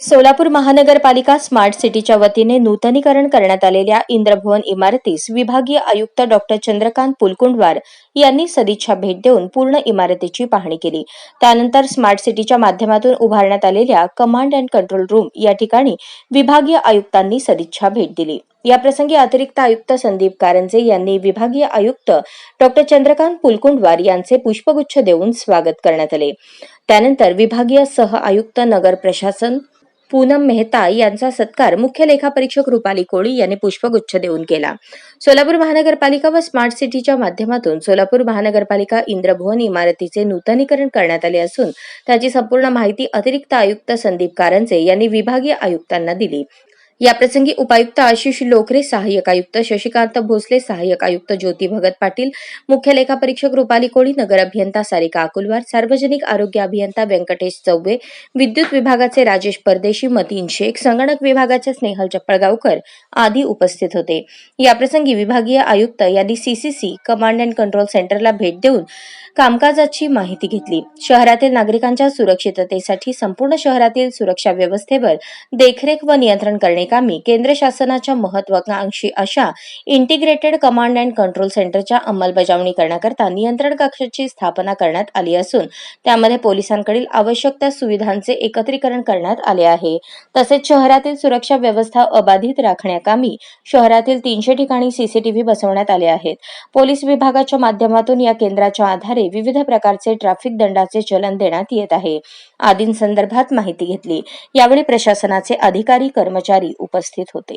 सोलापूर महानगरपालिका स्मार्ट सिटीच्या वतीने नूतनीकरण करण्यात आलेल्या इंद्रभवन इमारतीस विभागीय आयुक्त डॉक्टर चंद्रकांत पुलकुंडवार यांनी सदिच्छा भेट देऊन पूर्ण इमारतीची पाहणी केली. त्यानंतर स्मार्ट सिटीच्या माध्यमातून उभारण्यात आलेल्या कमांड अँड कंट्रोल रूम या ठिकाणी विभागीय आयुक्तांनी सदिच्छा भेट दिली. याप्रसंगी अतिरिक्त आयुक्त संदीप कारंजे यांनी विभागीय आयुक्त डॉक्टर चंद्रकांत पुलकुंडवार यांचे पुष्पगुच्छ देऊन स्वागत करण्यात आले. त्यानंतर विभागीय सह आयुक्त नगर प्रशासन पूनम मेहता यांचा सत्कार मुख्य लेखापरीक्षक रुपाली कोळी यांनी पुष्पगुच्छ देऊन केला. सोलापूर महानगरपालिका व स्मार्ट सिटीच्या माध्यमातून सोलापूर महानगरपालिका इंद्रभवन इमारतीचे नूतनीकरण करण्यात आले असून त्याची संपूर्ण माहिती अतिरिक्त आयुक्त संदीप कारंजे यांनी विभागीय आयुक्तांना दिली. याप्रसंगी उपायुक्त आशिष लोकरे सहाय्यक आयुक्त शशिकांत भोसले सहाय्यक आयुक्त ज्योती भगत पाटील मुख्य लेखापरीक्षक रुपाली कोळी नगर अभियंता सारिका अकुलवार सार्वजनिक आरोग्य अभियंता व्यंकटेश चौबे विद्युत विभागाचे राजेश परदेशी मतीन शेख संगणक विभागाचे स्नेहल चप्पळगावकर आदी उपस्थित होते. याप्रसंगी विभागीय आयुक्त यांनी सीसीसी कमांड अँड कंट्रोल सेंटरला भेट देऊन कामकाजाची माहिती घेतली. शहरातील नागरिकांच्या सुरक्षिततेसाठी संपूर्ण शहरातील सुरक्षा व्यवस्थेवर देखरेख व नियंत्रण करण्याकामी केंद्र शासनाच्या महत्वाकांक्षी अशा इंटिग्रेटेड कमांड अँड कंट्रोल सेंटरच्या अंमलबजावणी करण्याकरता नियंत्रण कक्षाची स्थापना करण्यात आली असून त्यामध्ये पोलिसांकडील आवश्यक त्या सुविधांचे एकत्रीकरण करण्यात आले आहे. तसेच शहरातील सुरक्षा व्यवस्था अबाधित राखण्याकामी शहरातील तीनशे ठिकाणी सीसीटीव्ही बसवण्यात आले आहेत. पोलीस विभागाच्या माध्यमातून या केंद्राच्या आधारे विविध प्रकारचे ट्रॅफिक दंडाचे चलन देण्यात येत आहे. आदींसंदर्भात माहिती घेतली. यावेळी प्रशासनाचे अधिकारी कर्मचारी उपस्थित होते.